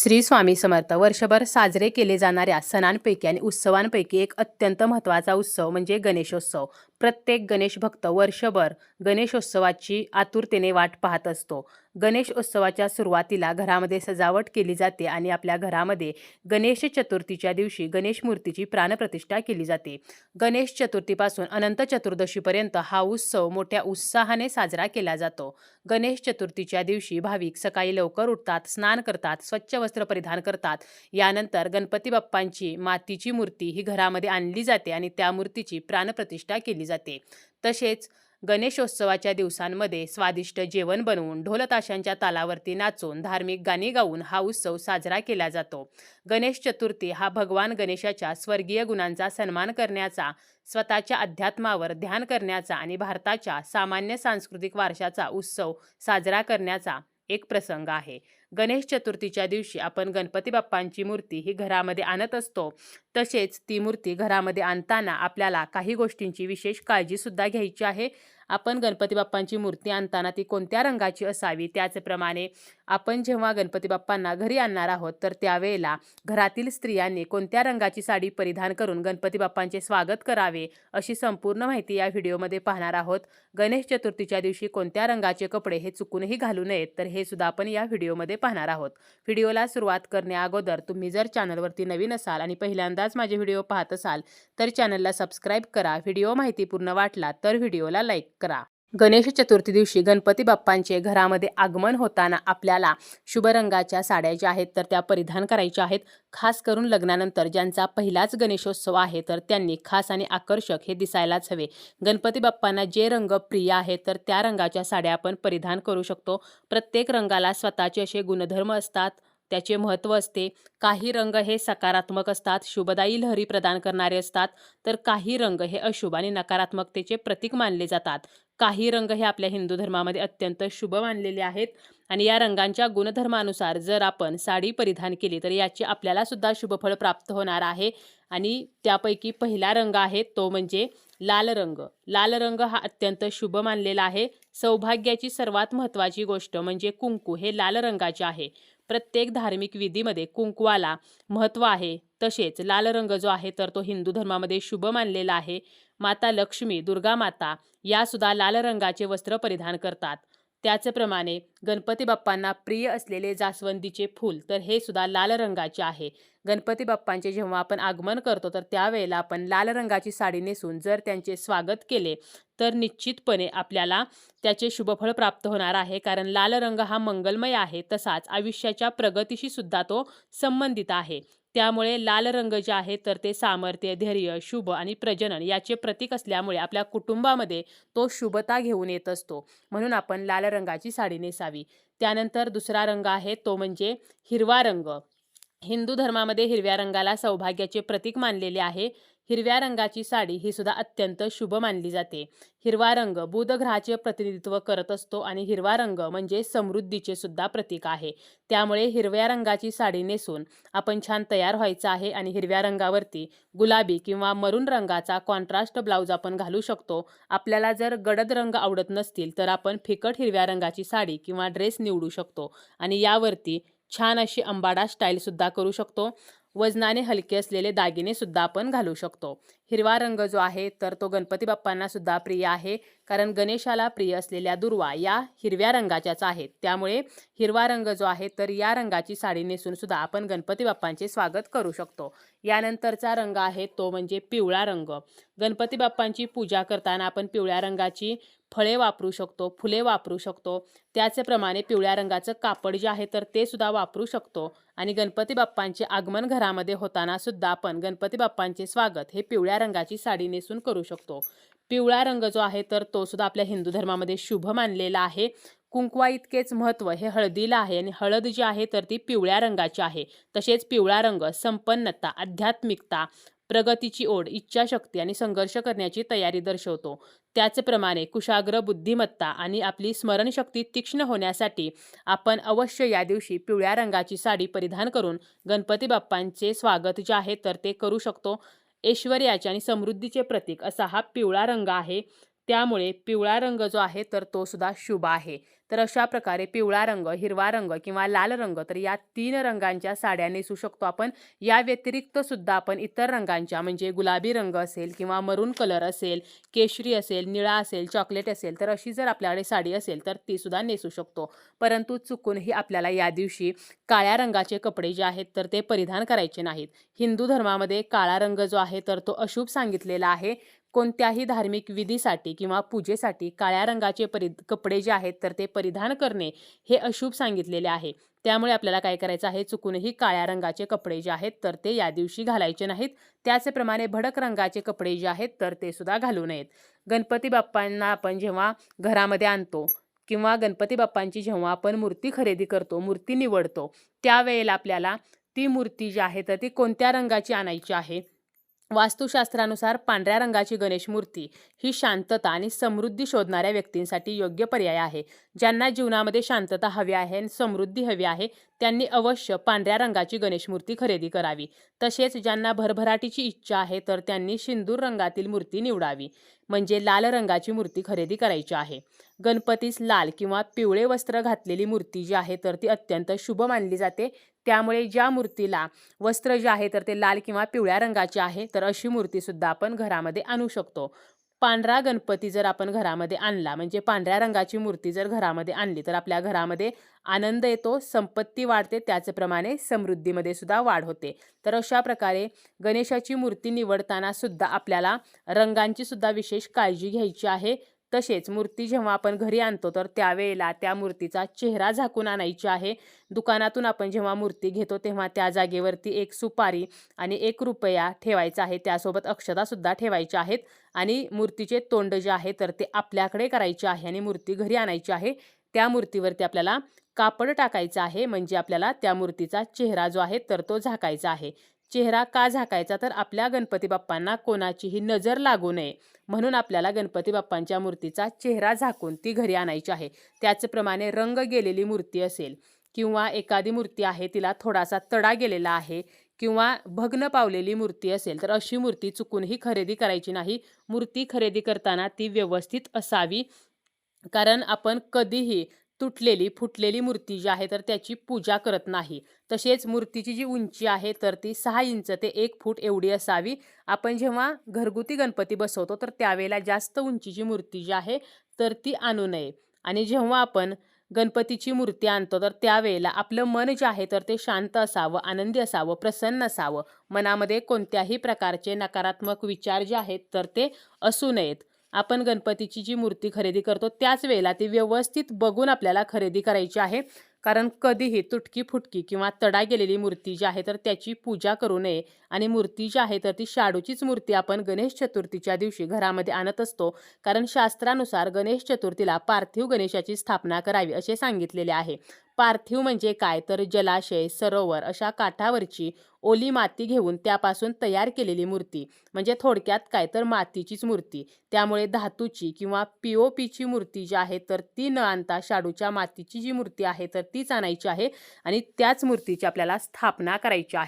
श्री स्वामी समर्थ वर्षभर साजरे केले जाणाऱ्या सणांपैकी आणि उत्सवांपैकी एक अत्यंत महत्त्वाचा उत्सव म्हणजे गणेशोत्सव. प्रत्येक गणेश भक्त वर्षभर गणेशोत्सवाची आतुरतेने वाट पाहत असतो. गणेशोत्सवाच्या सुरुवातीला घरामध्ये सजावट केली जाते आणि आपल्या घरामध्ये गणेश चतुर्थीच्या दिवशी गणेश मूर्तीची प्राणप्रतिष्ठा केली जाते. गणेश चतुर्थीपासून अनंत चतुर्दशीपर्यंत हा उत्सव मोठ्या उत्साहाने साजरा केला जातो. गणेश चतुर्थीच्या दिवशी भाविक सकाळी लवकर उठतात स्नान करतात स्वच्छ वस्त्र परिधान करतात. यानंतर गणपती बाप्पांची मातीची मूर्ती ही घरामध्ये आणली जाते आणि त्या मूर्तीची प्राणप्रतिष्ठा केली जाते. तसेच गणेशोत्सवाच्या दिवसांमध्ये स्वादिष्ट जेवण बनवून ढोलताशांच्या तालावरती नाचून धार्मिक गाणी गाऊन हा उत्सव साजरा केला जातो. गणेश चतुर्थी हा भगवान गणेशाच्या स्वर्गीय गुणांचा सन्मान करण्याचा स्वतःच्या अध्यात्मावर ध्यान करण्याचा आणि भारताच्या सामान्य सांस्कृतिक वारशाचा उत्सव साजरा करण्याचा एक प्रसंग आहे. गणेश चतुर्थीच्या दिवशी आपण गणपती बाप्पांची मूर्ती ही घरामध्ये आणत असतो. तसेच ती मूर्ती घरामध्ये आणताना आपल्याला काही गोष्टींची विशेष काळजीसुद्धा घ्यायची आहे. आपण गणपती बाप्पांची मूर्ती आणताना ती कोणत्या रंगाची असावी? त्याचप्रमाणे आपण जेव्हा गणपती बाप्पांना घरी आणणार आहोत तर त्यावेळेला घरातील स्त्रियांनी कोणत्या रंगाची साडी परिधान करून गणपती बाप्पांचे स्वागत करावे अशी संपूर्ण माहिती या व्हिडिओमध्ये पाहणार आहोत. गणेश चतुर्थीच्या दिवशी कोणत्या रंगाचे कपडे हे चुकूनही घालू नयेत तर हे सुद्धा आपण या व्हिडिओमध्ये पाहणार आहोत. व्हिडिओला सुरुवात करण्या अगोदर तुम्ही जर चॅनलवरती नवीन असाल आणि पहिल्यांदाच माझे व्हिडिओ पाहत असाल तर चॅनलला सबस्क्राईब करा. व्हिडिओ माहितीपूर्ण वाटला तर व्हिडिओला लाईक करा. गणेश चतुर्थी दिवशी गणपती बाप्पांचे घरामध्ये आगमन होताना आपल्याला शुभ रंगाच्या साड्या ज्या आहेत तर त्या परिधान करायच्या आहेत. खास करून लग्नानंतर ज्यांचा पहिलाच गणेशोत्सव आहे तर त्यांनी खास आणि आकर्षक हे दिसायलाच हवे. गणपती बाप्पांना जे रंग प्रिय आहेत तर त्या रंगाच्या साड्या आपण परिधान करू शकतो. प्रत्येक रंगाला स्वतःचे असे गुणधर्म असतात. त्याचे महत्त्व असते. काही रंग हे सकारात्मक असतात शुभदायी लहरी प्रदान करणारे असतात तर काही रंग हे अशुभ आणि नकारात्मकतेचे प्रतीक मानले जातात. काही रंग हे आपल्या हिंदू धर्मामध्ये अत्यंत शुभ मानलेले आहेत आणि या रंगांच्या गुणधर्मानुसार जर आपण साडी परिधान केली तर याचे आपल्याला सुद्धा शुभफळ प्राप्त होणार आहे. आणि त्यापैकी पहिला रंग आहे तो म्हणजे लाल रंग. लाल रंग हा अत्यंत शुभ मानलेला आहे. सौभाग्याची सर्वात महत्त्वाची गोष्ट म्हणजे कुंकू हे लाल रंगाचे आहे. प्रत्येक धार्मिक विधीमध्ये कुंकवाला महत्त्व आहे. तसेच लाल रंग जो आहे तर तो हिंदू धर्मामध्ये शुभ मानलेला आहे. माता लक्ष्मी दुर्गा माता यासुद्धा लाल रंगाचे वस्त्र परिधान करतात. त्याचप्रमाणे गणपती बाप्पांना प्रिय असलेले जास्वंदीचे फूल तर हे सुद्धा लाल रंगाचे आहे. गणपती बाप्पांचे जेव्हा आपण आगमन करतो तर त्यावेळेला आपण लाल रंगाची साडी नेसून जर त्यांचे स्वागत केले तर निश्चितपणे आपल्याला त्याचे शुभफळ प्राप्त होणार आहे. कारण लाल रंग हा मंगलमय आहे तसाच आयुष्याच्या प्रगतीशी सुद्धा तो संबंधित आहे. त्यामुळे लाल रंग जे आहे तर ते सामर्थ्य धैर्य शुभ आणि प्रजनन याचे प्रतीक असल्यामुळे आपल्या कुटुंबामध्ये तो शुभता घेऊन येत असतो. म्हणून आपण लाल रंगाची साडी नेसावी. त्यानंतर दुसरा रंग आहे तो म्हणजे हिरवा रंग. हिंदू धर्मामध्ये हिरव्या रंगाला सौभाग्याचे प्रतीक मानलेले आहे. हिरव्या रंगाची साडी ही सुद्धा अत्यंत शुभ मानली जाते. हिरवा रंग बुधग्रहाचे प्रतिनिधित्व करत असतो आणि हिरवा रंग म्हणजे समृद्धीचे सुद्धा प्रतीक आहे. त्यामुळे हिरव्या रंगाची साडी नेसून आपण छान तयार व्हायचं आहे आणि हिरव्या रंगावरती गुलाबी किंवा मरून रंगाचा कॉन्ट्रास्ट ब्लाऊज आपण घालू शकतो. आपल्याला जर गडद रंग आवडत नसतील तर आपण फिकट हिरव्या रंगाची साडी किंवा ड्रेस निवडू शकतो आणि यावरती छान अशी अंबाडा स्टाईलसुद्धा करू शकतो. वजनाने हलके असलेले दागिने सुद्धा आपण घालू शकतो. हिरवा रंग जो आहे तर तो गणपती बाप्पांना सुद्धा प्रिय आहे कारण गणेशाला प्रिय असलेल्या दुर्वा या हिरव्या रंगाच्याच आहेत. त्यामुळे हिरवा रंग जो आहे तर या रंगाची साडी नेसून सुद्धा आपण गणपती बाप्पांचे स्वागत करू शकतो. यानंतरचा रंग आहे तो म्हणजे पिवळा रंग. गणपती बाप्पांची पूजा करताना आपण पिवळ्या रंगाची फळे वापरू शकतो फुले वापरू शकतो. त्याचप्रमाणे पिवळ्या रंगाचं कापड जे आहे तर ते सुद्धा वापरू शकतो. आणि गणपती बाप्पांचे आगमन घरामध्ये होताना सुद्धा आपण गणपती बाप्पांचे स्वागत हे पिवळ्या रंगाची साडी नेसून करू शकतो. पिवळा रंग जो आहे तर तो सुद्धा आपल्या हिंदू धर्मामध्ये शुभ मानलेला आहे. कुंकवा इतकेच महत्त्व हे हळदीला आहे आणि हळद जी आहे तर ती पिवळ्या रंगाची आहे. तसेच पिवळा रंग संपन्नता आध्यात्मिकता प्रगतीची ओढ इच्छाशक्ती आणि संघर्ष करण्याची तयारी दर्शवतो. त्याचप्रमाणे कुशाग्र बुद्धिमत्ता आणि आपली स्मरणशक्ती तीक्ष्ण होण्यासाठी आपण अवश्य या दिवशी पिवळ्या रंगाची साडी परिधान करून गणपती बाप्पांचे स्वागत जे आहे तर ते करू शकतो. ऐश्वर्याचे आणि समृद्धीचे प्रतीक असा हा पिवळा रंग आहे. त्यामुळे पिवळा रंग जो आहे तर तो सुद्धा शुभ आहे. तर अशा प्रकारे पिवळा रंग हिरवा रंग किंवा लाल रंग तर या तीन रंगांच्या साड्या नेसू शकतो आपण. या व्यतिरिक्त सुद्धा आपण इतर रंगांच्या म्हणजे गुलाबी रंग असेल किंवा मरून कलर असेल केशरी असेल निळा असेल चॉकलेट असेल तर अशी जर आपल्याकडे साडी असेल तर ती सुद्धा नेसू शकतो. परंतु चुकूनही आपल्याला या दिवशी काळ्या रंगाचे कपडे जे आहेत तर ते परिधान करायचे नाहीत. हिंदू धर्मामध्ये काळा रंग जो आहे तर तो अशुभ सांगितलेला आहे. कोणत्याही धार्मिक विधीसाठी किंवा पूजेसाठी काळ्या रंगाचे परि कपडे जे आहेत तर ते परिधान करणे हे अशुभ सांगितलेले आहे. त्यामुळे आपल्याला काय करायचं आहे? चुकूनही काळ्या रंगाचे कपडे जे आहेत तर ते या दिवशी घालायचे नाहीत. त्याचप्रमाणे भडक रंगाचे कपडे जे आहेत तर ते सुद्धा घालू नयेत. गणपती बाप्पांना आपण जेव्हा घरामध्ये आणतो किंवा गणपती बाप्पांची जेव्हा आपण मूर्ती खरेदी करतो मूर्ती निवडतो त्यावेळेला आपल्याला ती मूर्ती जी आहे तर ती कोणत्या रंगाची आणायची आहे? वास्तुशास्त्रानुसार पांढऱ्या रंगाची गणेश मूर्ती ही शांतता आणि समृद्धी शोधणाऱ्या व्यक्तींसाठी योग्य पर्याय आहे. ज्यांना जीवनामध्ये शांतता हवी आहे आणि समृद्धी हवी आहे त्यांनी अवश्य पांढऱ्या रंगाची गणेश मूर्ती खरेदी करावी. तसेच ज्यांना भरभराटीची इच्छा आहे तर त्यांनी सिंदूर रंगातील मूर्ती निवडावी. म्हणजे लाल रंगाची मूर्ती खरेदी करायची आहे. गणपतीस लाल किंवा पिवळे वस्त्र घातलेली मूर्ती जी आहे तर ती अत्यंत शुभ मानली जाते. त्यामुळे ज्या मूर्तीला वस्त्र जे आहे तर ते लाल किंवा पिवळ्या रंगाचे आहे तर अशी मूर्तीसुद्धा आपण घरामध्ये आणू शकतो. पांढरा गणपती जर आपण घरामध्ये आणला म्हणजे पांढऱ्या रंगाची मूर्ती जर घरामध्ये आणली तर आपल्या घरामध्ये आनंद येतो संपत्ती वाढते त्याचप्रमाणे समृद्धीमध्ये सुद्धा वाढ होते. तर अशा प्रकारे गणेशाची मूर्ती निवडताना सुद्धा आपल्याला रंगांची सुद्धा विशेष काळजी घ्यायची आहे. तसेच मूर्ती जेव्हा आपण घरी आणतो तर त्यावेळेला त्या मूर्तीचा चेहरा झाकून आणायची आहे. दुकानातून आपण जेव्हा मूर्ती घेतो तेव्हा त्या जागेवरती एक सुपारी आणि एक रुपया ठेवायचा आहे. त्यासोबत अक्षतासुद्धा ठेवायच्या आहेत आणि मूर्तीचे तोंड जे आहे तर ते आपल्याकडे करायचे आहे आणि मूर्ती घरी आणायची आहे. त्या मूर्तीवरती आपल्याला कापड टाकायचं आहे म्हणजे आपल्याला त्या मूर्तीचा चेहरा जो आहे तर तो झाकायचा आहे. चेहरा का झाकायचा? तर आपल्या गणपती बाप्पांना कोणाचीही नजर लागू नये. म्हणून आपल्याला गणपती बाप्पांच्या मूर्तीचा चेहरा झाकून ती घरी आणायची आहे. त्याचप्रमाणे रंग गेलेली मूर्ती असेल किंवा एखादी मूर्ती आहे तिला थोडासा तडा गेलेला आहे किंवा भग्न पावलेली मूर्ती असेल तर अशी मूर्ती चुकूनही खरेदी करायची नाही. मूर्ती खरेदी करताना ती व्यवस्थित असावी. कारण आपण कधीही तुटलेली फुटलेली मूर्ती जी आहे तर त्याची पूजा करत नाही. तसेच मूर्तीची जी उंची आहे तर ती सहा इंच ते एक फूट एवढी असावी. आपण जेव्हा घरगुती गणपती बसवतो तर त्यावेळेला जास्त उंचीची मूर्ती जी आहे तर ती आणू नये. आणि जेव्हा आपण गणपतीची मूर्ती आणतो तर त्यावेळेला आपलं मन जे आहे तर ते शांत असावं आनंदी असावं प्रसन्न असावं. मनामध्ये कोणत्याही प्रकारचे नकारात्मक विचार जे आहेत तर ते असू नयेत. आपण गणपतीची जी मूर्ती खरेदी करतो त्याच वेळेला ती व्यवस्थित बघून आपल्याला खरेदी करायची आहे. कारण कधीही तुटकी फुटकी किंवा तडा गेलेली मूर्ती जी आहे तर त्याची पूजा करू नये. आणि मूर्ती जी आहे तर ती शाडूचीच मूर्ती आपण गणेश चतुर्थीच्या दिवशी घरामध्ये आणत असतो. कारण शास्त्रानुसार गणेश चतुर्थीला पार्थिव गणेशाची स्थापना करावी असे सांगितलेले आहे. पार्थिव म्हणजे काय? तर जलाशय सरोवर अशा काठावरची ओली माती घेऊन त्यापासून तयार केलेली मूर्ती. म्हणजे थोडक्यात काय? तर मातीचीच मूर्ती. त्यामुळे धातूची किंवा पी ओ पीची मूर्ती जी आहे तर ती न आणता शाडूच्या मातीची जी मूर्ती आहे तर तीच आणायची आहे आणि त्याच मूर्तीची आपल्याला स्थापना करायची आहे.